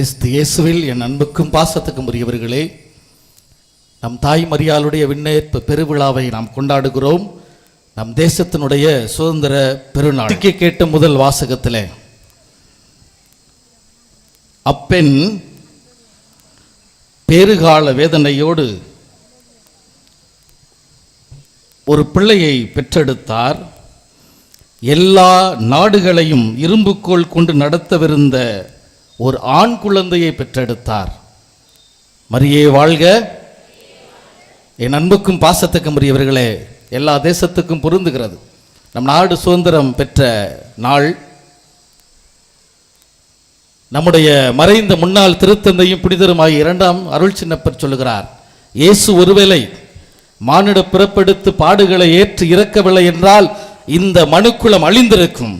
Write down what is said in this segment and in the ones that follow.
கிறிஸ்து இயேசுவில் என் அன்புக்கும் பாசத்துக்கும் உரியவர்களே நம் தாய் மரியாளுடைய விண்ணேற்பு பெருவிழாவை நாம் கொண்டாடுகிறோம். நம் தேசத்தினுடைய சுதந்திர பெருநாள். கேட்ட முதல் வாசகத்தில். அப்பெண் பேறுகால வேதனையோடு ஒரு பிள்ளையை பெற்றெடுத்தார். எல்லா நாடுகளையும் இரும்புக்கோள் கொண்டு நடத்தவிருந்த ஒரு ஆண் குழந்தையை பெற்றெடுத்தார். மரியே வாழ்க. என் அன்புக்கும் பாசத்துக்கும் உரியவர்களே எல்லா தேசத்துக்கும் பொருந்துகிறது. நம் நாடு சுதந்திரம் பெற்ற நாள். நம்முடைய மறைந்த முன்னாள் திருத்தந்தையும் புனிதருமாகிய இரண்டாம் அருள் சின்னப்பர் சொல்லுகிறார் இயேசு ஒருவேளை மானிட பிறப்பெடுத்து பாடுகளை ஏற்று இறக்கவில்லை என்றால் இந்த மனுக்குளம் அழிந்திருக்கும்.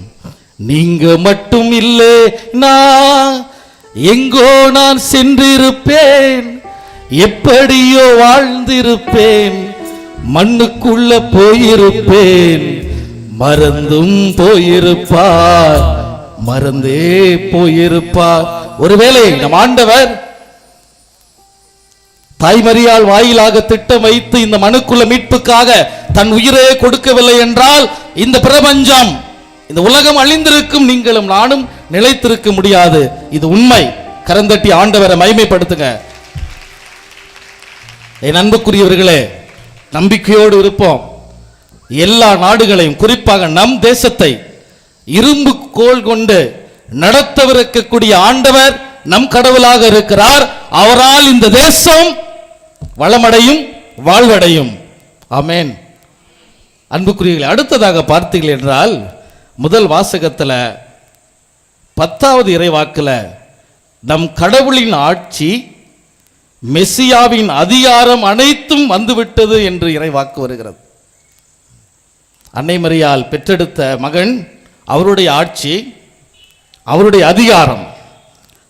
நீங்க மட்டும் இல்லை நான் எங்கோ நான் சென்றிருப்பேன் எப்படியோ வாழ்ந்திருப்பேன் மண்ணுக்குள்ள போயிருப்பேன் மறந்தும் போயிருப்பார் மறந்தே போயிருப்பார். ஒருவேளை நம் ஆண்டவர் தாய்மறியால் வாயிலாக திட்டம் வைத்து இந்த மனுக்குள்ள மீட்புக்காக தன் உயிரே கொடுக்கவில்லை என்றால் இந்த பிரபஞ்சம் இந்த உலகம் அழிந்திருக்கும் நீங்களும் நானும் நிலைத்திருக்க முடியாது. இது உண்மை. கரந்தட்டி ஆண்டவரை மைமைப்படுத்துங்க என் அன்புக்குரியவர்களே நம்பிக்கையோடு இருப்போம். எல்லா நாடுகளையும் குறிப்பாக நம் தேசத்தை இரும்பு கோல் கொண்டு நடத்தவிருக்கக்கூடிய ஆண்டவர் நம் கடவுளாக இருக்கிறார். அவரால் இந்த தேசம் வளமடையும் வாழ்வடையும். ஆமென். அன்புக்குரியவர்களே அடுத்ததாக பார்த்தீர்கள் என்றால் முதல் வாசகத்தில் பத்தாவது இறைவாக்கில் நம் கடவுளின் ஆட்சி மெஸ்ஸியாவின் அதிகாரம் அனைத்தும் வந்துவிட்டது என்று இறைவாக்கு வருகிறது. அன்னை மரியால் பெற்றெடுத்த மகன் அவருடைய ஆட்சி அவருடைய அதிகாரம்.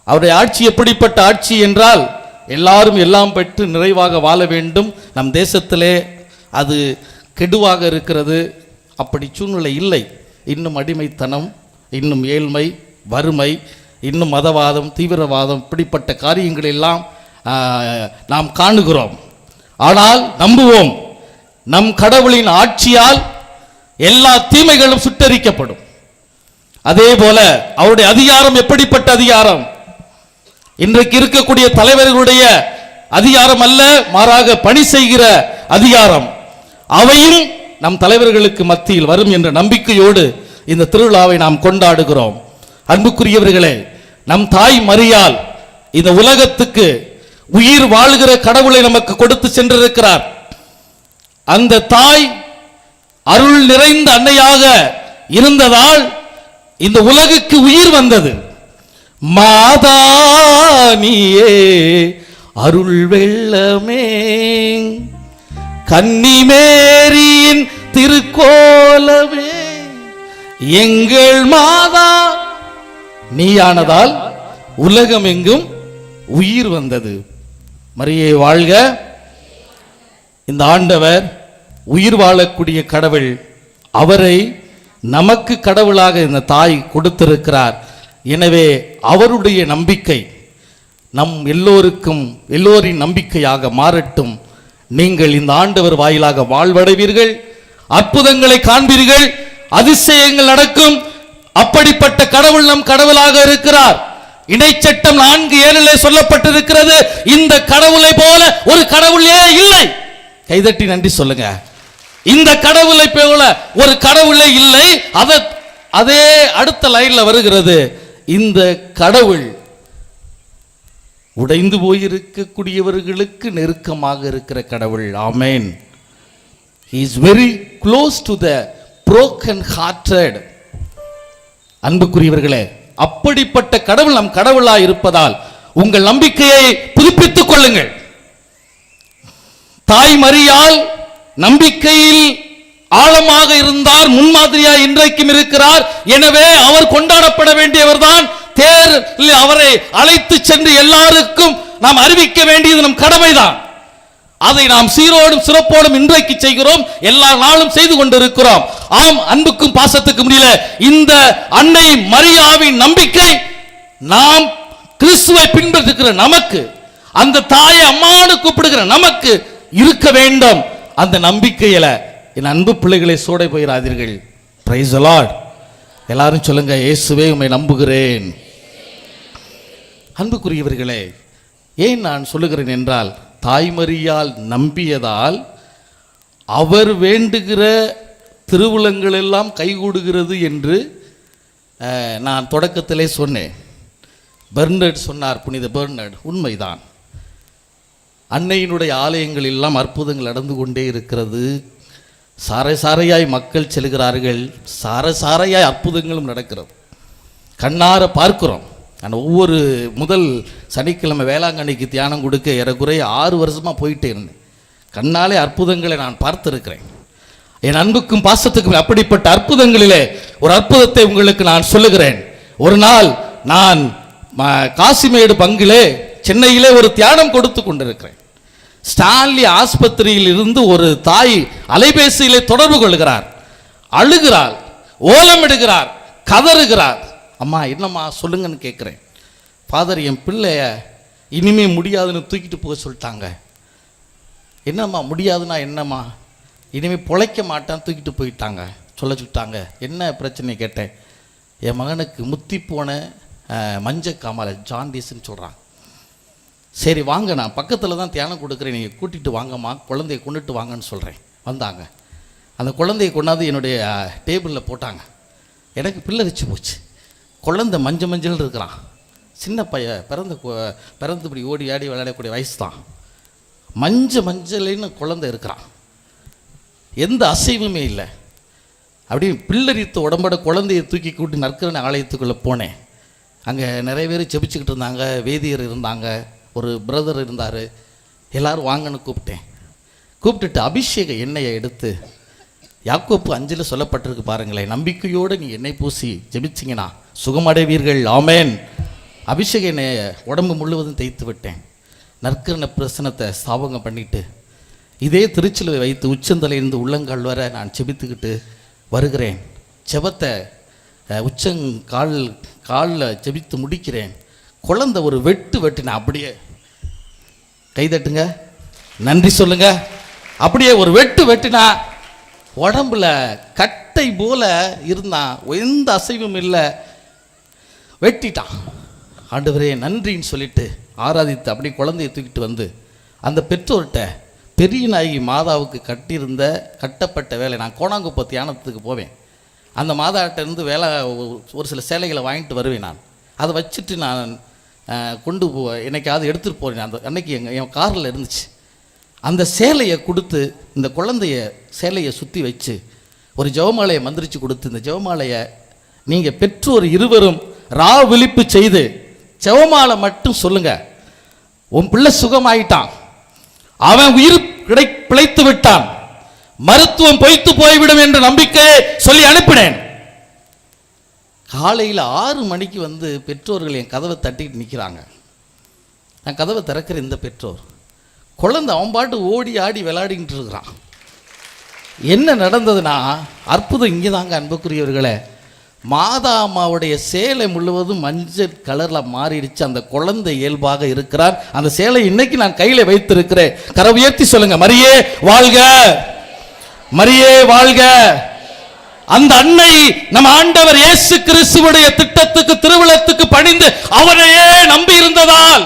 அவருடைய ஆட்சி எப்படிப்பட்ட ஆட்சி என்றால் எல்லாரும் எல்லாம் பெற்று நிறைவாக வாழ வேண்டும். நம் தேசத்திலே அது கெடுவாக இருக்கிறது. அப்படி சூழ்நிலை இல்லை. இன்னும் அடிமைத்தனம் இன்னும் ஏழ்மை வறுமை இன்னும் மதவாதம் தீவிரவாதம் இப்படிப்பட்ட காரியங்களெல்லாம் நாம் காணுகிறோம். ஆனால் நம்புவோம் நம் கடவுளின் ஆட்சியால் எல்லா தீமைகளும் சுட்டரிக்கப்படும். அதே போல அவருடைய அதிகாரம் எப்படிப்பட்ட அதிகாரம்? இன்றைக்கு இருக்கக்கூடிய தலைவர்களுடைய அதிகாரம் அல்ல மாறாக பணி செய்கிற அதிகாரம். அவையும் நம் தலைவர்களுக்கு மத்தியில் வரும் என்ற நம்பிக்கையோடு இந்த திருவிழாவை நாம் கொண்டாடுகிறோம். அன்புக்குரியவர்களே நம் தாய் மறியால் இந்த உலகத்துக்கு உயிர் வாழ்கிற கடவுளை நமக்கு கொடுத்து சென்றிருக்கிறார். அந்த தாய் அருள் நிறைந்த அன்னையாக இருந்ததால் இந்த உலகுக்கு உயிர் வந்தது. மாதானியே அருள் வெள்ளமே கன்னிமேரியின் திருக்கோலமே எங்கள் மாதா நீயானதால் உலகம் எங்கும் உயிர் வந்தது. மரியை வாழ்க. இந்த ஆண்டவர் உயிர் வாழக்கூடிய கடவுள். அவரை நமக்கு கடவுளாக இந்த தாய் கொடுத்திருக்கிறார். எனவே அவருடைய நம்பிக்கை நம் எல்லோருக்கும் எல்லோரின் நம்பிக்கையாக மாறட்டும். நீங்கள் இந்த ஆண்டவர் வாயிலாக வாழ்வடைவீர்கள். அற்புதங்களை காண்பீர்கள். அதிசயங்கள் நடக்கும். அப்படிப்பட்ட கடவுள் நம் கடவுளாக இருக்கிறார். இணைச்சட்டம் நான்கு ஏழிலே சொல்லப்பட்டிருக்கிறது. இந்த கடவுளை போல ஒரு கடவுளே இல்லை. கைதட்டி நன்றி சொல்லுங்க. இந்த கடவுளை போல ஒரு கடவுளே இல்லை. அத அதே அடுத்த லைன்ல வருகிறது. இந்த கடவுள் உடைந்து போயிருக்கக்கூடியவர்களுக்கு நெருக்கமாக இருக்கிற கடவுள். Amen. Is very close to the broken hearted அன்புக்குரியவர்களே அப்படிப்பட்ட கடவுள் நம் கடவுளா இருப்பதால் உங்கள் நம்பிக்கையை புதுப்பித்துக் கொள்ளுங்கள். தாய் மறியால் நம்பிக்கையில் ஆழமாக இருந்தார் முன்மாதிரியா இன்றைக்கும் இருக்கிறார். எனவே அவர் கொண்டாடப்பட வேண்டியவர்தான். தேர் அவரை அழைத்து சென்று எல்லாருக்கும் நாம் அறிவிக்க வேண்டியது நம் கடமைதான். அதை நாம் சீரோடும் சிறப்போடும் இன்றைக்கு செய்கிறோம். எல்லா நாளும் செய்து கொண்டிருக்கிறோம். ஆம் அன்புக்கும் பாசத்துக்கும் முடியல இந்த அன்னை மரியாவின் நம்பிக்கை நாம் கிறிஸ்துவை பின்பற்றுகிற நமக்கு அந்த தாயை அம்மானு கூப்பிடுகிற நமக்கு இருக்க வேண்டும். அந்த நம்பிக்கையில என் அன்பு பிள்ளைகளை சோடை போயிடாதீர்கள் பிரைஸ் அலாட் எல்லாரும் சொல்லுங்க இயேசுவே உம்மை நம்புகிறேன். அன்புக்குரியவர்களே ஏன் நான் சொல்லுகிறேன் என்றால் தாய்மறியால் நம்பியதால் அவர் வேண்டுகிற திருவுளங்கள் எல்லாம் கைகூடுகிறது என்று நான் தொடக்கத்திலே சொன்னேன். பெர்னர்ட் சொன்னார் புனித பெர்னர்ட் உண்மைதான். அன்னையினுடைய ஆலயங்கள் எல்லாம் அற்புதங்கள் நடந்து கொண்டே இருக்கிறது. சாரை சாரையாய் மக்கள் செல்கிறார்கள். சார சாரையாய் அற்புதங்களும் நடக்கிறது. கண்ணார பார்க்கிறோம். நான் ஒவ்வொரு முதல் சனிக்கிழமை வேளாங்கண்ணிக்கு தியானம் கொடுக்க ஏறக்குறைய ஆறு வருஷமாக போயிட்டே இருந்தேன். கண்ணாலே அற்புதங்களை நான் பார்த்துருக்கிறேன். என் அன்புக்கும் பாசத்துக்கும் அப்படிப்பட்ட அற்புதங்களிலே ஒரு அற்புதத்தை உங்களுக்கு நான் சொல்லுகிறேன். ஒரு நாள் நான் ம- காசிமேடு பங்கிலே சென்னையிலே ஒரு தியானம் கொடுத்து கொண்டிருக்கிறேன். ஸ்டான்லி ஆஸ்பத்திரியில் இருந்து ஒரு தாய் அலைபேசியிலே தொடர்பு கொள்கிறார். அழுகிறார் ஓலமிடுகிறார் கதறுகிறார். அம்மா என்னம்மா சொல்லுங்கன்னு கேட்குறேன். ஃபாதர் என் பிள்ளைய இனிமே முடியாதுன்னு தூக்கிட்டு போக சொல்லிட்டாங்க. என்னம்மா முடியாதுன்னா என்னம்மா? இனிமேல் பொழைக்க மாட்டான் தூக்கிட்டு போயிட்டாங்க. சொல்ல சொல்லிட்டாங்க. என்ன பிரச்சனை கேட்டேன். என் மகனுக்கு முத்தி போன மஞ்ச மஞ்சள் காமாலை ஜாண்டிஸ்ன்னு சொல்கிறான் சரி வாங்க நான் பக்கத்தில் தான் தியானம் கொடுக்குறேன். நீங்கள் கூட்டிகிட்டு வாங்கம்மா. குழந்தைய கொண்டுட்டு வாங்கன்னு சொல்கிறேன் வந்தாங்க. அந்த குழந்தைய கொண்டாந்து என்னுடைய டேபிளில் போட்டாங்க. எனக்கு பிள்ளரிச்சு போச்சு. குழந்தை மஞ்ச மஞ்சள் இருக்கிறான். சின்ன பைய பிறந்த பிறந்து இப்படி ஓடி ஆடி விளையாடக்கூடிய வயசு தான் மஞ்ச மஞ்சள்னு குழந்தை இருக்கிறான். எந்த அசைவுமே இல்லை. அப்படியே பில்லரித்த உடம்போட குழந்தையை தூக்கி கூட்டி நற்கரண ஆலயத்துக்குள்ளே போனேன். அங்கே நிறைய பேர் ஜெபிச்சுக்கிட்டு இருந்தாங்க வேதியர் இருந்தாங்க ஒரு பிரதர் இருந்தார். எல்லாரும் வாங்கன்னு கூப்பிட்டேன். கூப்பிட்டுட்டு அபிஷேக எண்ணெயை எடுத்து யாக்கோப்பு அஞ்சில் சொல்லப்பட்டிருக்கு பாருங்களேன் நம்பிக்கையோடு நீ எண்ணெய் பூசி ஜெபிச்சிங்கன்னா சுகமடைவீர்கள் ஆமேன். அபிஷேக எண்ணெயை உடம்பு முழுவதும் தேய்த்து விட்டேன். நற்கரண பிரசனத்தை ஸ்தாபகம் பண்ணிட்டு இதே திருச்சியில் வைத்து உச்சந்தலையிலிருந்து உள்ளங்கால் வரை நான் செபித்துக்கிட்டு வருகிறேன். செபத்தை உச்சங் உச்சங்கால் காலில் செபித்து முடிக்கிறேன். குழந்த ஒரு வெட்டு வெட்டினேன் அப்படியே கைதட்டுங்க நன்றி சொல்லுங்க. அப்படியே ஒரு வெட்டு வெட்டினா உடம்புல கட்டை போல இருந்தான். எந்த அசைவும் இல்லை. வெட்டிட்டான். ஆண்டவரே நன்றின்னு சொல்லிட்டு ஆராதித்து அப்படி குழந்தைய தூக்கிட்டு வந்து அந்த பெற்றோர்கிட்ட பெரிய நாயகி மாதாவுக்கு கட்டியிருந்த கட்டப்பட்ட வேலை நான் கோணாங்குப்ப தியானத்துக்கு போவேன். அந்த மாதாட்ட இருந்து வேலை ஒரு- சில சேலைகளை வாங்கிட்டு வருவேன் நான். அதை வச்சுட்டு நான் கொண்டு போ என்னைக்காவது எடுத்துகிட்டு போகிறேன் அந்த அன்னைக்கு எங்கள் என் காரில் இருந்துச்சு. அந்த சேலையை கொடுத்து இந்த குழந்தைய சேலையை சுற்றி வச்சு ஒரு ஜெவமாலையை மந்திரிச்சு கொடுத்து இந்த ஜெவமாலையை நீங்கள் பெற்றோர் இருவரும் ரா விழிப்பு செய்து ஜெவமாலை மட்டும் சொல்லுங்கள் உன் பிள்ளை சுகமாயிட்டான். அவன் உயிர் கிடை பிழைத்து விட்டான். மருத்துவம் பொய்த்து போய்விடும் என்ற நம்பிக்கையை சொல்லி அனுப்பினேன். காலையில் ஆறு மணிக்கு வந்து பெற்றோர்கள் என் கதவை தட்டிட்டு நிற்கிறாங்க நான் கதவை திறக்கிற இந்த பெற்றோர். குழந்தை அவன் பாட்டு ஓடி ஆடி விளையாடிக்கிட்டு இருக்கிறான். என்ன நடந்ததுன்னா அற்புதம் இங்கே தாங்க அன்புக்குரியவர்களே. மாதா அம்மாவுடைய சேலை முழுவதும் மஞ்சள் கலரில் மாறிடுச்சு. அந்த குழந்தை இயல்பாக இருக்கிறார். அந்த சேலை இன்னைக்கு நான் கையில் வைத்திருக்கிறேன். கரை உயர்த்தி சொல்லுங்க மரியே வாழ்க! மரியே வாழ்க! அந்த அன்னை நம்ம ஆண்டவர் இயேசு கிறிஸ்துவுடைய திட்டத்துக்கு திருவிழத்துக்கு பணிந்து அவரையே நம்பி இருந்ததால்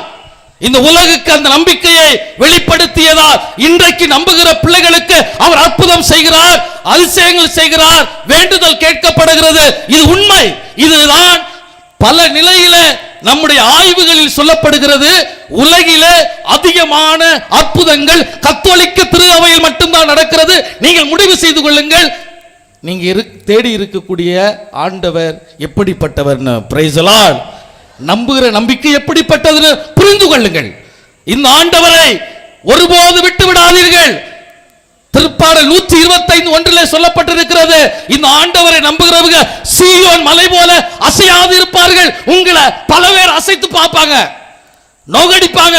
இந்த உலகுக்கு அந்த நம்பிக்கையை வெளிப்படுத்தியதால் இன்றைக்கு நம்புகிற பிள்ளைகளுக்கு அவர் அற்புதம் செய்கிறார் அதிசயங்கள் செய்கிறார் வேண்டுதல் கேட்கப்படுகிறது. இது உண்மை. இதுதான் பல நிலையில நம்முடைய ஆய்வுகளில் சொல்லப்படுகிறது. உலகிலே அதிகமான அற்புதங்கள் கத்தோலிக்க திருவையில் மட்டும்தான் நடக்கிறது. நீங்கள் முடிவு செய்து கொள்ளுங்கள். நீங்க இரு தேடி இருக்கக்கூடிய ஆண்டவர் எப்படிப்பட்டவர்னு. பிரைசலால் நம்புகிற நம்பிக்கை எப்படிப்பட்டதுன்னு புரிந்து கொள்ளுங்கள். இந்த ஆண்டவரை ஒருபோது விட்டு விடாதீர்கள். திருப்பாடல் நூற்றி இருபத்தைந்து ஒன்றில் சொல்லப்பட்டிருக்கிறது இந்த ஆண்டவரை நம்புகிறவங்க சீயோன் மலை போல அசையாது இருப்பார்கள். உங்களை பல பேர் அசைத்து பார்ப்பாங்க. நோகடிப்பாங்க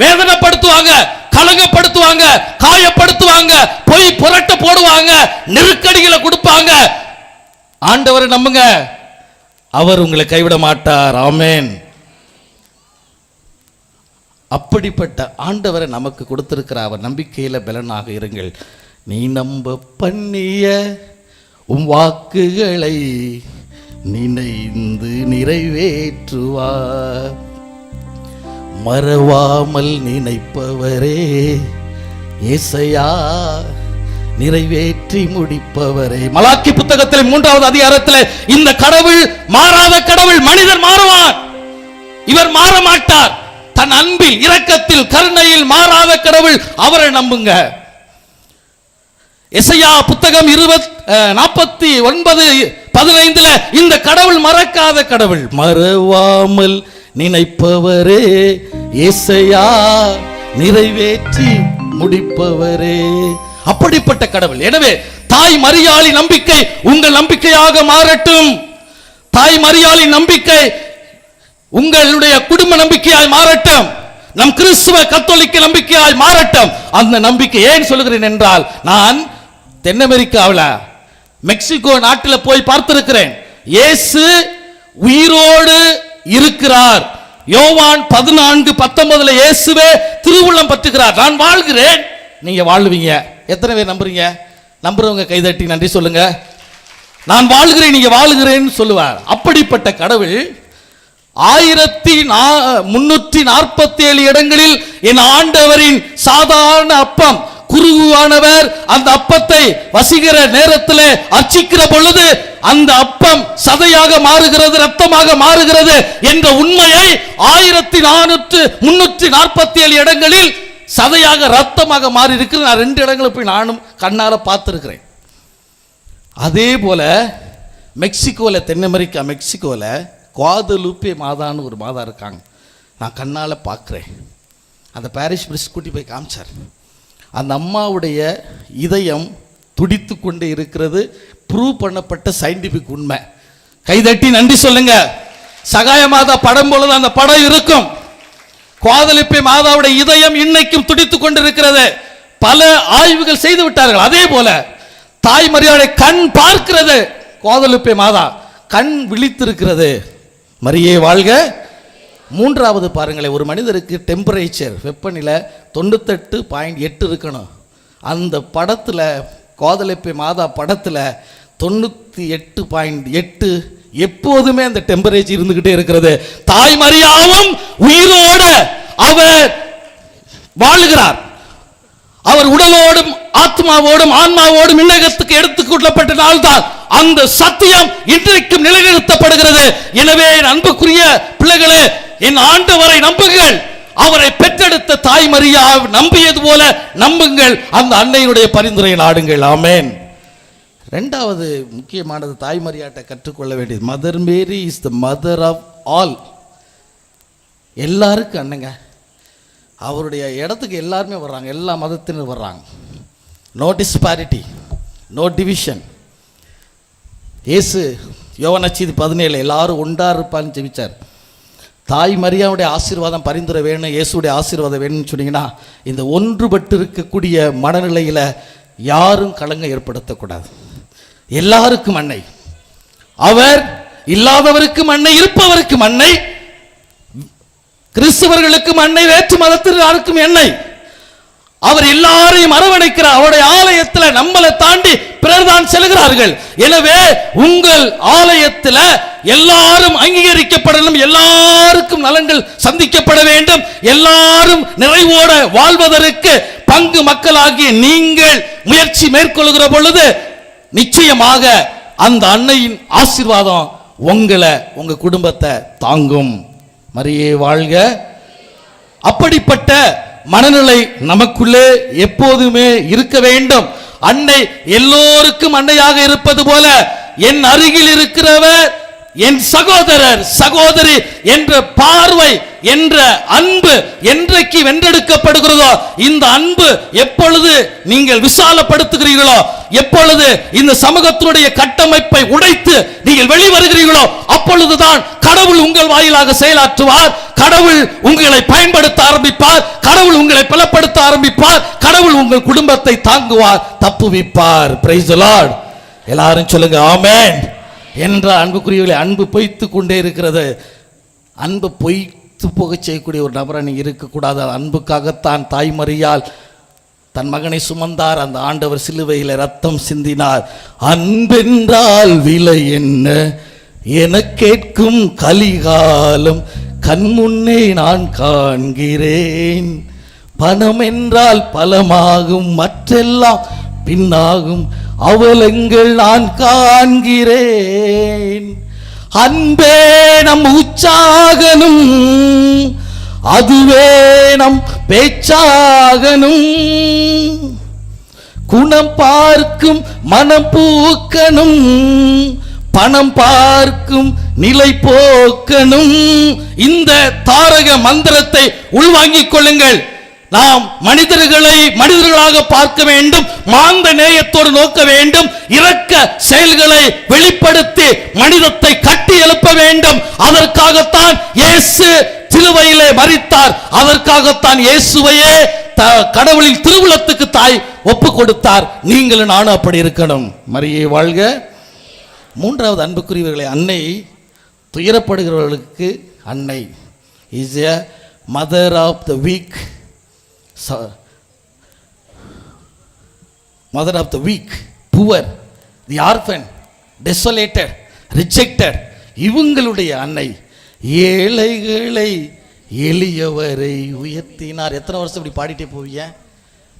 வேதனைப்படுத்துவாங்க கலங்கப்படுத்துவாங்க காயப்படுத்துவாங்க பொய் புரட்ட போடுவாங்க நெருக்கடிகளை கொடுப்பாங்க. ஆண்டவரை நம்புங்க. அவர் உங்களை கைவிட மாட்டார். ஆமேன். அப்படிப்பட்ட ஆண்டவரை நமக்கு கொடுத்திருக்கிற அவர் நம்பிக்கையில பலனாக இருங்கள். நீ நம்ப பண்ணிய உம் வாக்குகளை நினைந்து நிறைவேற்றுவா. மறவாமல் நினைப்பவரே இசையா நிறைவேற்றி முடிப்பவரே. மலாக்கி புத்தகத்தில் மூன்றாவது அதிகாரத்தில் இந்த கடவுள் மாறாத கடவுள் மனிதர் மாறுவார். இவர் மாற மாட்டார் தன் அன்பில் இரக்கத்தில் கருணையில் மாறாத கடவுள் அவரை நம்புங்க. எசையா புத்தகம் இருபத் நாற்பத்தி ஒன்பது பதினைந்துல இந்த கடவுள் மறக்காத கடவுள் மறவாமல் நினைப்பவரே. எசையா நிறைவேற்றி முடிப்பவரே. அப்படிப்பட்ட கடவுள். எனவே தாய் மரியாளி நம்பிக்கை உங்கள் நம்பிக்கையாக மாறட்டும். தாய் மரியாளி நம்பிக்கை உங்களுடைய குடும்ப நம்பிக்கையாய் மாறட்டும். நம் கிறிஸ்துவ கத்தோலிக்க நம்பிக்கையாய் மாறட்டும். அந்த நம்பிக்கை ஏன் சொல்கிறேன் என்றால் நான் தென் அமெரிக்காவில் மெக்சிகோ நாட்டில் போய் பார்த்திருக்கிறேன். இயேசு உயிரோடு இருக்கிறார். யோவான் பதினான்கு பத்தொன்பதுல இயேசுவே திருவுள்ளம் பற்றுகிறார். நான் வாழ்கிறேன். நீங்க வாழ்வீங்க. எத்தனை பேர் நம்புறீங்க? நம்புறவங்க கைதட்டி நன்றி சொல்லுங்க. நான் வாழ்கிறேன் நீங்க வாழ்கிறேன்னு சொல்லுவார். அப்படிப்பட்ட கடவுள் ஆயிரத்தி முன்னூற்றி நாற்பத்தி ஏழு இடங்களில் என் ஆண்டவரின் சாதாரண அப்பம் குருவானவர் அந்த அப்பத்தை வசிக்கிற நேரத்தில் அர்ச்சிக்கிற பொழுது அந்த அப்பம் சதையாக மாறுகிறது ரத்தமாக மாறுகிறது என்ற உண்மையை ஆயிரத்தி நானூற்று முன்னூற்றி நாற்பத்தி ஏழு இடங்களில் சதையாக ரத்தமாக மாறி இருக்கு நான் ரெண்டு இடங்களில் போய் நானும் கண்ணால் பார்த்துருக்கிறேன். அதே போல் மெக்சிகோவில் தென் அமெரிக்கா மெக்சிகோவில் குவாதலூப்பே மாதான்னு ஒரு மாதா இருக்காங்க. நான் கண்ணால் பார்க்குறேன். அந்த பாரிஸ் பிரிஸ் கூட்டி போய் காமிச்சார். அந்த அம்மாவுடைய இதயம் துடித்து கொண்டு இருக்கிறது. ப்ரூவ் பண்ணப்பட்ட சயின்டிஃபிக் உண்மை. கைதட்டி நன்றி சொல்லுங்க. சகாய மாதா படம் பொழுது அந்த படம் இருக்கும். காதலிப்பை மாதாவுடைய இதயம் இன்னைக்கும் துடித்துக் கொண்டிருக்கிறது. பல ஆய்வுகள் செய்து விட்டார்கள். அதே போல தாய் மரியாதை கண் பார்க்கிறது. கோதலுப்பை மாதா கண் விழித்திருக்கிறது. மரியே வாழ்க. மூன்றாவது பாருங்களேன் ஒரு மனிதருக்கு டெம்பரேச்சர் வெப்பநிலை தொண்ணூத்தெட்டு பாயிண்ட் எட்டு இருக்கணும். அந்த படத்தில் கோதலிப்பை மாதா படத்தில் தொண்ணூற்றி எட்டு பாயிண்ட் எட்டு எப்போதுமே அந்த டெம்பரேச்சர் இருந்துகிட்டே இருக்கிறது. தாய் மரியாவும் உயிரோட அவர் வாழுகிறார். அவர் உடலோடும் ஆத்மாவோடும் ஆன்மாவோடும் இன்னகத்துக்கு எடுத்துக் கொள்ளப்பட்ட நாள்தான் அந்த சத்தியம் இன்றைக்கும் நிலைநிறுத்தப்படுகிறது. எனவே என் அன்புக்குரிய பிள்ளைகளே என் ஆண்டவரை நம்புங்கள். அவரை பெற்றெடுத்த தாய் மரியா நம்பியது போல நம்புங்கள். அந்த அன்னையினுடைய பரிந்துரை நாடுங்கள். ஆமேன். ரெண்டாவது முக்கியமானது தாய் மரியாட்டை கற்றுக்கொள்ள வேண்டியது. Mother Mary is the mother of all எல்லாருக்கும் அண்ணங்க. அவருடைய இடத்துக்கு எல்லாருமே வர்றாங்க. எல்லா மதத்தினரும் வர்றாங்க. நோ டிஸ்பாரிட்டி நோ டிவிஷன் ஏசு யோவனச்சீது பதினேழு எல்லாரும் ஒன்றா இருப்பான்னு ஜெபிச்சார். தாய் மரியாவுடைய ஆசீர்வாதம் பரிந்துரை வேணும் இயேசுடைய ஆசீர்வாதம் வேணும்னு சொன்னீங்கன்னா இந்த ஒன்றுபட்டு இருக்கக்கூடிய மனநிலையில் யாரும் கலங்க ஏற்படுத்தக்கூடாது. எல்லாருக்கும் அன்னை. அவர் இல்லாதவருக்கும் அன்னை இருப்பவருக்கும் அன்னை. கிறிஸ்தவர்களுக்கும் அன்னை வேற்று மதத்தினருக்கும் எண்ணெய் அவர் எல்லாரையும் அரவணைக்கிறார் அவருடைய ஆலயத்தில் நம்மளை தாண்டி பிறர் தான் செல்கிறார்கள். எனவே உங்கள் ஆலயத்தில் எல்லாரும் அங்கீகரிக்கப்படணும் எல்லாருக்கும் நலன்கள் சந்திக்கப்பட வேண்டும் எல்லாரும் நிறைவோட வாழ்வதற்கு பங்கு மக்களாகிய நீங்கள் முயற்சி மேற்கொள்கிற பொழுது நிச்சயமாக அந்த அன்னையின் ஆசீர்வாதம் உங்களை உங்க குடும்பத்தை தாங்கும். மரியே வாழ்க. அப்படிப்பட்ட மனநிலை நமக்குள்ளே எப்போதுமே இருக்க வேண்டும். அன்னை எல்லோருக்கும் அன்னையாக இருப்பது போல என் அருகில் இருக்கிறவர் என் சகோதரர் சகோதரி என்ற பார்வை என்ற அன்பு என்றைக்கு வென்றெடுக்கப்படுகிறதோ இந்த அன்பு எப்பொழுது நீங்கள் விசாலப்படுத்துகிறீர்களோ எப்பொழுது இந்த சமூகத்தினுடைய கட்டமைப்பை உடைத்து நீங்கள் வெளிவருகிறீர்களோ அப்பொழுதுதான் கடவுள் உங்கள் வாயிலாக செயலாற்றுவார் கடவுள் உங்களை பயன்படுத்த ஆரம்பிப்பார் கடவுள் உங்களை பலப்படுத்த ஆரம்பிப்பார் கடவுள் உங்கள் குடும்பத்தை தாங்குவார் தப்புவிப்பார். பிரைஸ் எல்லாரும் சொல்லுங்க ஆமேன் என்ற அன்புக்குரியவர்களை அன்பு பொய்த்து கொண்டே இருக்கிறது. அன்பு பொய்த்து போகச் செய்யக்கூடிய ஒரு நபரை நீங்கள் இருக்கக்கூடாது. அன்புக்காகத்தான் தாய்மறியால் தன் மகனை சுமந்தார். அந்த ஆண்டவர் சிலுவையில் ரத்தம் சிந்தினார். அன்பென்றால் விலை என்ன? என கேட்கும் கலிகாலம் கண்முன்னே நான் காண்கிறேன். பணம் என்றால் பலமாகும். மற்றெல்லாம் பின்னாகும் அவலங்கள் நான் காண்கிறேன். அன்பே நம் உற்சாகனும் அதுவே நம் பேச்சாகனும். குணம் பார்க்கும் மனம் பூக்கணும் பணம் பார்க்கும் நிலை போக்கணும். இந்த தாரக மந்திரத்தை உள்வாங்கிக் கொள்ளுங்கள். நாம் மனிதர்களை மனிதர்களாக பார்க்க வேண்டும் மாந்த நேயத்தோடு நோக்க வேண்டும் இரக்க செயல்களை வெளிப்படுத்தி மனிதத்தை கட்டி எழுப்ப வேண்டும். அதற்காகத்தான் இயேசு சிலுவையிலே மறித்தார் அதற்காகத்தான் இயேசுவையே த- கடவுளின் திருவுளத்துக்கு தாய் ஒப்பு கொடுத்தார். நீங்களும் நானும் அப்படி இருக்கணும். மரியை வாழ்க. மூன்றாவது அன்புக்குரியவர்களை அன்னை துயரப்படுகிறவர்களுக்கு அன்னை. Is a mother of the weak mother of the weak poor the orphan desolated rejected இவங்களுடைய அன்னை ஏழைகளை எளியவரை உயர்த்தினார். எத்தனை வருஷம் இப்படி பாடிட்டே போவீங்க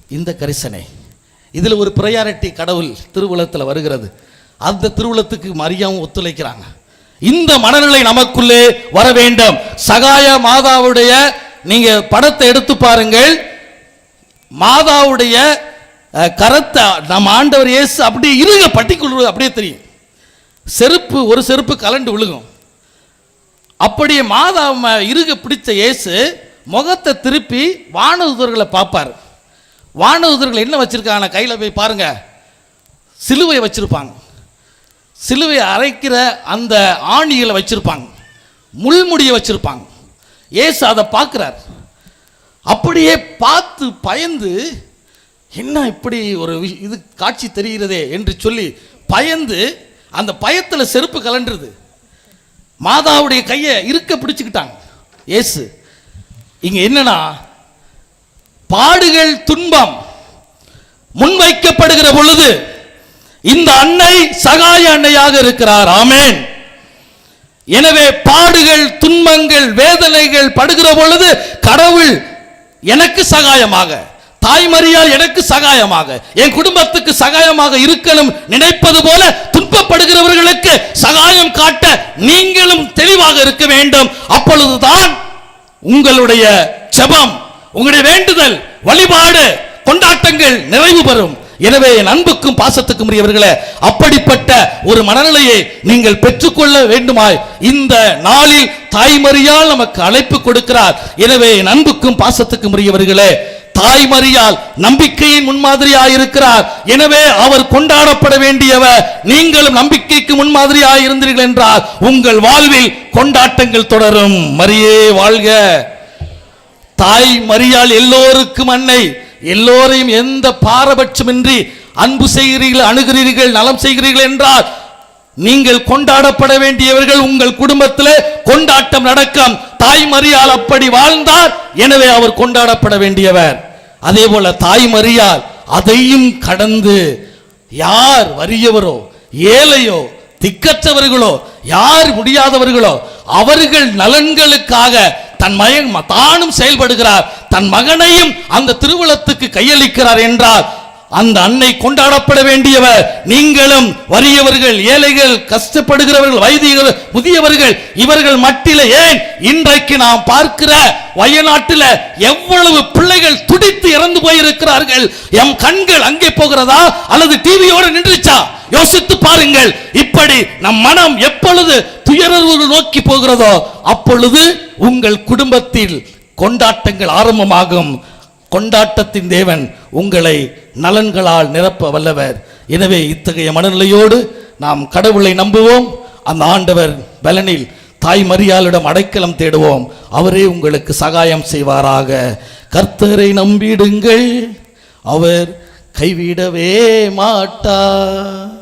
இந்த கரிசனை. இதில் ஒரு ப்ரையாரிட்டி கடவுள் திருவுளத்தில் வருகிறது. அந்த திருவுளத்துக்கு மரியாவும் ஒத்துழைக்கிறாங்க. இந்த மனநிலை நமக்குள்ளே வர வேண்டும். சகாய மாதாவுடைய நீங்க படத்தை எடுத்து பாருங்கள். மாதாவுடைய கரத்தை நம்ம ஆண்டவர் இயேசு அப்படியே இருக பட்டிக்குள் அப்படியே தெரியும். செருப்பு ஒரு செருப்பு கலண்டு விழுகும். அப்படியே மாதா இருக பிடித்த இயேசு முகத்தை திருப்பி வானதுதர்களை பார்ப்பார். வானதுதர்கள் என்ன வச்சுருக்காங்க? கையில் போய் பாருங்க. சிலுவை வச்சுருப்பாங்க. சிலுவை அரைக்கிற அந்த ஆணிகளை வச்சுருப்பாங்க. முள்முடியை வச்சுருப்பாங்க. ஏசு அதை பார்க்குறார். அப்படியே பார்த்து பயந்து என்ன இப்படி ஒரு இது காட்சி தெரிகிறதே? என்று சொல்லி பயந்து அந்த பயத்தில் செருப்பு கலண்டுருது மாதாவுடைய கையை இருக்க பிடிச்சுக்கிட்டாங்க. இயேசு இங்கே என்னன்னா பாடுகள் துன்பம் முன்வைக்கப்படுகிற பொழுது இந்த அன்னை சகாய அன்னையாக இருக்கிறார். ஆமேன். எனவே பாடுகள் துன்பங்கள் வேதனைகள் படுகிற பொழுது கடவுள் எனக்கு சகாயமாக தாய்மறியால் எனக்கு சகாயமாக என் குடும்பத்துக்கு சகாயமாக இருக்கணும் நினைப்பது போல துன்பப்படுகிறவர்களுக்கு சகாயம் காட்ட நீங்களும் தெளிவாக இருக்க வேண்டும். அப்பொழுதுதான் உங்களுடைய செபம் உங்களுடைய வேண்டுதல் வழிபாடு கொண்டாட்டங்கள் நிறைவு பெறும். எனவே என் அன்புக்கும் பாசத்துக்கும் உரியவர்களே அப்படிப்பட்ட ஒரு மனநிலையை நீங்கள் பெற்றுக்கொள்ள வேண்டுமாய் இந்த நாளில் தாய்மறியால் நமக்கு அழைப்பு கொடுக்கிறார். எனவே என் அன்புக்கும் பாசத்துக்கும் உரியவர்களே தாய்மறியால் நம்பிக்கையின் முன்மாதிரியாய் இருக்கிறார் எனவே அவர் கொண்டாடப்பட வேண்டியவர் நீங்களும் நம்பிக்கைக்கு முன்மாதிரியாய் இருந்தீர்கள் என்றால் உங்கள் வாழ்வில் கொண்டாட்டங்கள் தொடரும். மரியே வாழ்க. தாய் மறியால் எல்லோருக்கும் அன்னை எல்லோரையும் எந்த பாரபட்சமின்றி அன்பு செய்கிறீர்கள் அணுகிறீர்கள் நலம் செய்கிறீர்கள் என்றால் நீங்கள் கொண்டாடப்பட வேண்டியவர்கள் உங்கள் குடும்பத்தில் கொண்டாட்டம் நடக்கும். தாய்மரியால் அப்படி வாழ்ந்தார் எனவே அவர் கொண்டாடப்பட வேண்டியவர். அதே போல தாய்மரியால் அதையும் கடந்து யார் வறியவரோ ஏழையோ திக்கற்றவர்களோ யார் முடியாதவர்களோ அவர்கள் நலன்களுக்காக தன் மகன் தானும் செயல்படுகிறார். தன் மகனையும் அந்த திருவிழத்துக்கு கையளிக்கிறார் என்றால் அந்த அன்னை கொண்டாடப்பட வேண்டியவர் நீங்களும் வறியவர்கள் ஏழைகள் கஷ்டப்படுகிறவர்கள் வைதிகர் முதியவர்கள் இவர்கள் மட்டில ஏன் இன்றைக்கு நாம் பார்க்கிற வயநாட்டில் எவ்வளவு பிள்ளைகள் துடித்து இறந்து போயிருக்கிறார்கள்? எம் கண்கள் அங்கே போகிறதா? அல்லது டிவியோட நின்றுச்சா? யோசித்து பாருங்கள். இப்படி நம் மனம் எப்பொழுது துயரவு நோக்கி போகிறதோ அப்பொழுது உங்கள் குடும்பத்தில் கொண்டாட்டங்கள் ஆரம்பமாகும். கொண்டாட்டத்தின் தேவன் உங்களை நலன்களால் நிரப்ப வல்லவர். எனவே இத்தகைய மனநிலையோடு நாம் கடவுளை நம்புவோம். அந்த ஆண்டவர் பலனில் தாய் மரியாளிடம் அடைக்கலம் தேடுவோம். அவரே உங்களுக்கு சகாயம் செய்வாராக. கர்த்தரை நம்பிடுங்கள். அவர் கைவிடவே மாட்டார்.